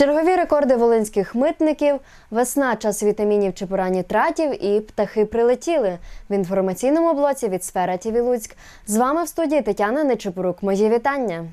Чергові рекорди волинських митників, весна, час вітамінів чи пора нітратів і птахи прилетіли. В інформаційному блоці від Сфера ТІВІ Луцьк. З вами в студії Тетяна Нечепорук. Мої вітання.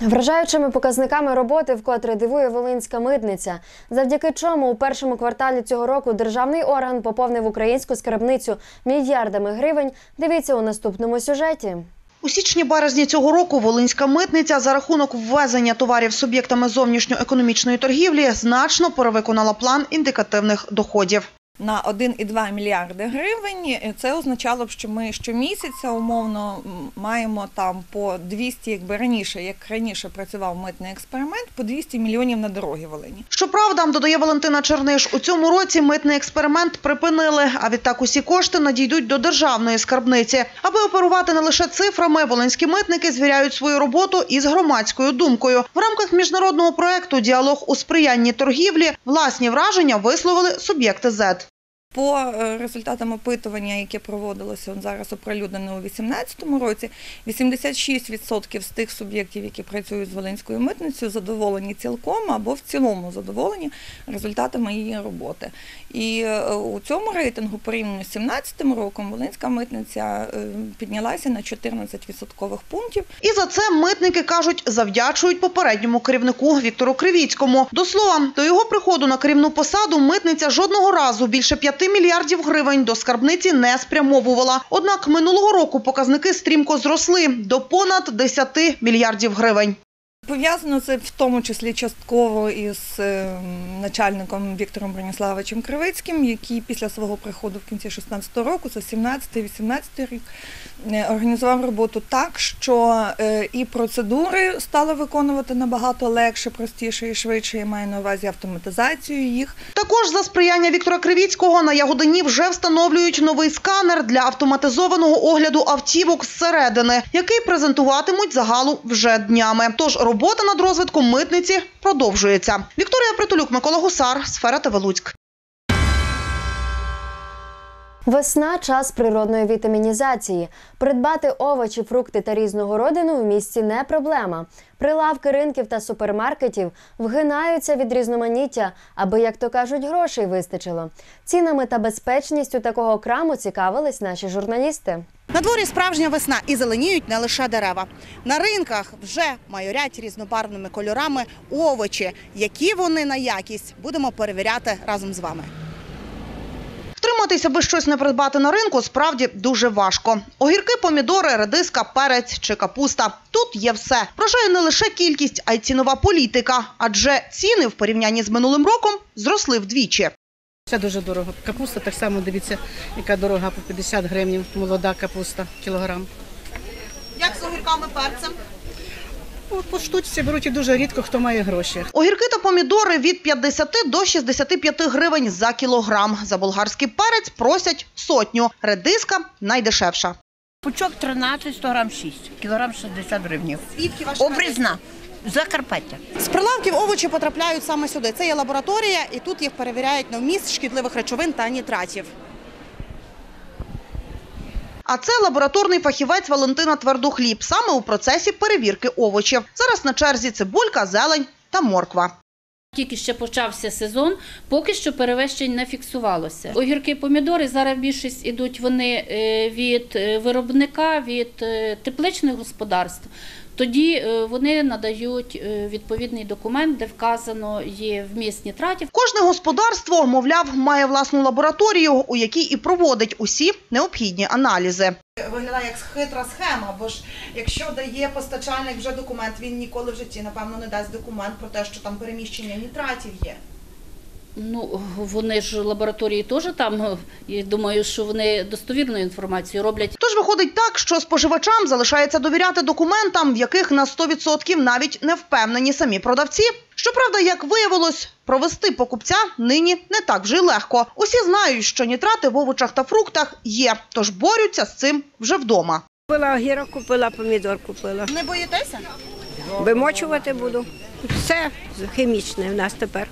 Вражаючими показниками роботи вкотре дивує волинська митниця, завдяки чому у першому кварталі цього року державний орган поповнив українську скарбницю мільярдами гривень. Дивіться у наступному сюжеті. У січні-березні цього року Волинська митниця за рахунок ввезення товарів суб'єктами зовнішньоекономічної торгівлі значно перевиконала план індикативних доходів. На 1,2 мільярди гривень. Це означало б, що ми щомісяця умовно маємо там по 200, якби раніше, як раніше працював митний експеримент, по 200 мільйонів на дороги Волині. Щоправда, додає Валентина Черниш, у цьому році митний експеримент припинили, а відтак усі кошти надійдуть до державної скарбниці. Аби оперувати не лише цифрами, волинські митники звіряють свою роботу із громадською думкою. В рамках міжнародного проекту «Діалог у сприянні торгівлі» власні враження висловили суб'єкти ЗЕД. По е, результатам опитування, яке проводилося зараз оприлюднене у 2018 році, 86% з тих суб'єктів, які працюють з Волинською митницею, задоволені цілком або в цілому задоволені результатами її роботи. І е, у цьому рейтингу порівняно з 2017 роком Волинська митниця е, піднялася на 14 відсоткових пунктів. І за це митники кажуть, завдячують попередньому керівнику Віктору Кривіцькому. До слова, до його приходу на керівну посаду митниця жодного разу більше 5 мільярдів гривень до скарбниці не спрямовувала. Однак минулого року показники стрімко зросли до понад 10 мільярдів гривень. Пов'язано це в тому числі частково із е, начальником Віктором Броніславовичем Кривицьким, який після свого приходу в кінці 16 року, це 17-18 рік, е, організував роботу так, що е, і процедури стали виконувати набагато легше, простіше і швидше. Я маю на увазі автоматизацію їх. Також за сприяння Віктора Кривіцького на Ягодині вже встановлюють новий сканер для автоматизованого огляду автівок зсередини, який презентуватимуть загалу вже днями. Тож робота над розвитком митниці продовжується. Вікторія Притулюк, Микола Гусар, Сфера ТВ Луцьк. Весна час природної вітамінізації. Придбати овочі, фрукти та різного родину в місті не проблема. Прилавки ринків та супермаркетів вгинаються від різноманіття, аби, як то кажуть, грошей вистачило. Цінами та безпечністю такого краму цікавились наші журналісти. На дворі справжня весна і зеленіють не лише дерева. На ринках вже майорять різнобарвними кольорами овочі. Які вони на якість, будемо перевіряти разом з вами. Втриматись, аби щось не придбати на ринку, справді дуже важко. Огірки, помідори, редиска, перець чи капуста. Тут є все. Вражає не лише кількість, а й цінова політика. Адже ціни в порівнянні з минулим роком зросли вдвічі. Це дуже дорого. Капуста так само, дивіться, яка дорога по 50 гривень, молода капуста, кілограм. Як з огірками перцем? По штучці беруть і дуже рідко, хто має гроші. Огірки та помідори від 50 до 65 гривень за кілограм. За болгарський перець просять сотню. Редиска найдешевша. Пучок 13, 100 грам 6, кілограм 60 гривень. Обрізна. Закарпаття. З прилавків овочі потрапляють саме сюди. Це є лабораторія, і тут їх перевіряють на вміст шкідливих речовин та нітратів. А це лабораторний фахівець Валентина Твердохліб, саме у процесі перевірки овочів. Зараз на черзі цибулька, зелень та морква. Тільки ще почався сезон, поки що перевищень не фіксувалося. Огірки, помідори зараз більшість ідуть вони е, від е, виробника, від е, тепличних господарств. Тоді е, вони надають е, відповідний документ, де вказано є вміст нітратів. Кожне господарство, мовляв, має власну лабораторію, у якій і проводить усі необхідні аналізи. Виглядає як хитра схема, бо ж якщо дає постачальник вже документ, він ніколи в житті, напевно, не дасть документ про те, що там переміщення нітратів є. Ну вони ж лабораторії теж там. Я думаю, що вони достовірну інформацію роблять. Тож виходить так, що споживачам залишається довіряти документам, в яких на 100% навіть не впевнені самі продавці. Щоправда, як виявилось, провести покупця нині не так вже й легко. Усі знають, що нітрати в овочах та фруктах є, тож борються з цим вже вдома. Купила огірок, купила помідор, купила. Не боїтеся? Вимочувати буду. Все хімічне в нас тепер.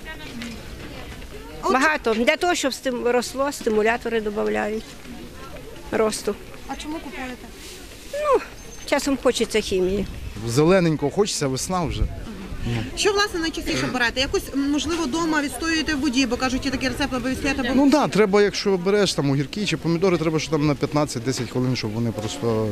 Багато. Для того, щоб росло, стимулятори додають росту. А чому купуєте? Ну, Часом хочеться хімії. Зелененько хочеться, весна вже. Що власне найчастіше берете? Якось можливо вдома відстоюєте в воді, бо кажуть, є такий рецепт, аби відстояти або Ну так, треба, якщо береш там огірки чи помідори, треба, що там на 15-10 хвилин, щоб вони просто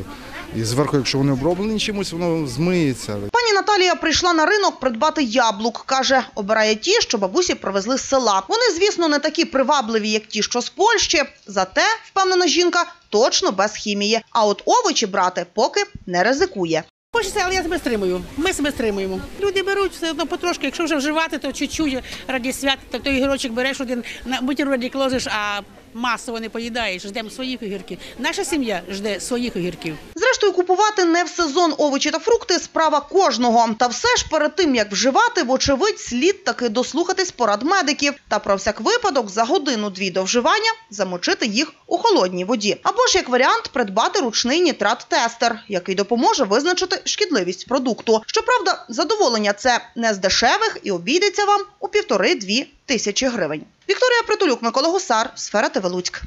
і зверху, якщо вони оброблені чимось, воно змиється. Наталія прийшла на ринок придбати яблук. Каже, обирає ті, що бабусі привезли з села. Вони, звісно, не такі привабливі, як ті, що з Польщі. Зате, впевнена жінка, точно без хімії. А от овочі брати поки не ризикує. Хочеться, але я себе стримую. Ми себе стримуємо. Люди беруть все одно потрошки. Якщо вже вживати, то чуть-чуть раді свят, то той гірочок береш один на бутербродик ложиш, а масово не поїдаєш. Ждемо своїх огірків. Наша сім'я жде своїх огірків. Зрештою, купувати не в сезон овочі та фрукти справа кожного. Та все ж перед тим як вживати, вочевидь, слід таки дослухатись порад медиків та про всяк випадок за годину-дві до вживання замочити їх у холодній воді. Або ж як варіант придбати ручний нітрат-тестер, який допоможе визначити шкідливість продукту. Щоправда, задоволення це не з дешевих і обійдеться вам у півтори-дві тисячі гривень. Вікторія Притулюк, Микола Гусар, сфера ТВ Луцьк.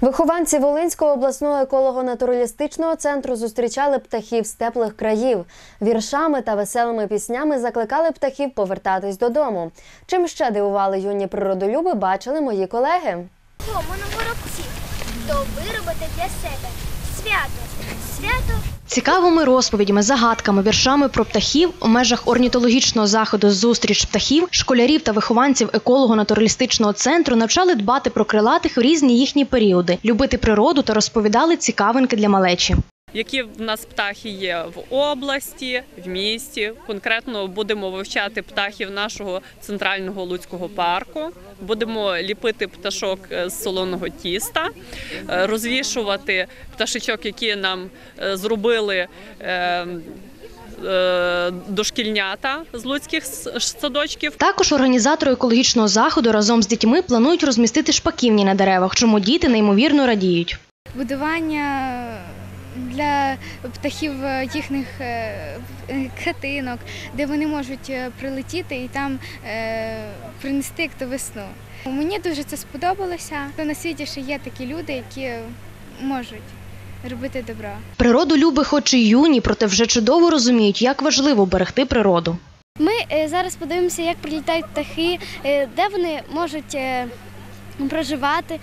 Вихованці Волинського обласного еколого-натуралістичного центру зустрічали птахів з теплих країв. Віршами та веселими піснями закликали птахів повертатись додому. Чим ще дивували юні природолюби, бачили мої колеги. Тому на горобців, то виробити для себе свято, свято Цікавими розповідями, загадками, віршами про птахів у межах орнітологічного заходу Зустріч птахів школярів та вихованців еколого-натуралістичного центру навчали дбати про крилатих в різні їхні періоди, любити природу та розповідали цікавинки для малечі. Які в нас птахи є в області, в місті. Конкретно будемо вивчати птахів нашого центрального луцького парку. Будемо ліпити пташок е, з солоного тіста, е, розвішувати пташечок, які нам е, зробили. е, е, Дошкільнята з луцьких садочків Також організатори екологічного заходу разом з дітьми планують розмістити шпаківні на деревах, чому діти неймовірно радіють. будування для птахів е, їхніх е, е, хатинок, де вони можуть е, прилетіти і там е, принести як то весну. Мені дуже це сподобалося. То на світі ще є такі люди, які можуть робити добро. Природу люби, хоч і юні, проте вже чудово розуміють, як важливо берегти природу. Ми е, зараз подивимося, як прилітають птахи, е, де вони можуть е, проживати,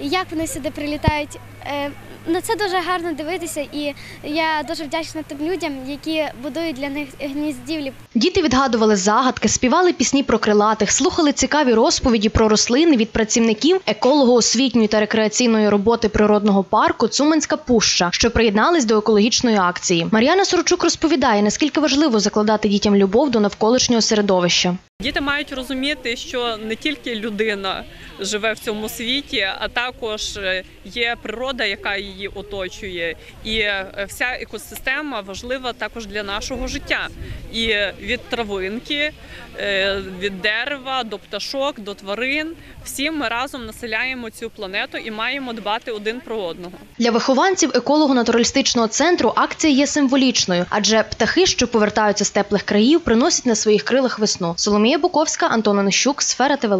як вони сюди прилітають. Е, На це дуже гарно дивитися, і я дуже вдячна тим людям, які будують для них гніздівлі. Діти відгадували загадки, співали пісні про крилатих, слухали цікаві розповіді про рослини від працівників еколого-освітньої та рекреаційної роботи природного парку Цуманська пуща, що приєднались до екологічної акції. Мар'яна Сорочук розповідає, наскільки важливо закладати дітям любов до навколишнього середовища. Діти мають розуміти, що не тільки людина живе в цьому світі, а також е, є природа, яка її оточує, і е, вся екосистема важлива також для нашого життя. І від травинки, е, від дерева до пташок, до тварин. Всі ми разом населяємо цю планету і маємо дбати один про одного. Для вихованців еколого-натуралістичного центру акція є символічною, адже птахи, що повертаються з теплих країв, приносять на своїх крилах весну. Соломія Буковська, Антон Онищук, сфера ТВ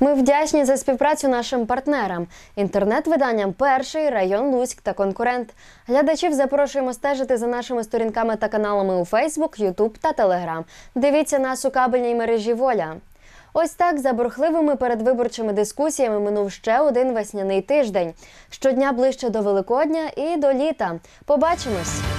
Ми вдячні за співпрацю нашим партнерам, інтернет-виданням Перший район Луцьк та конкурент. Глядачів запрошуємо стежити за нашими сторінками та каналами у Фейсбук, Ютуб та Телеграм. Дивіться нас у кабельній мережі Воля. Ось так за бурхливими передвиборчими дискусіями минув ще один весняний тиждень. Щодня ближче до Великодня і до літа. Побачимось!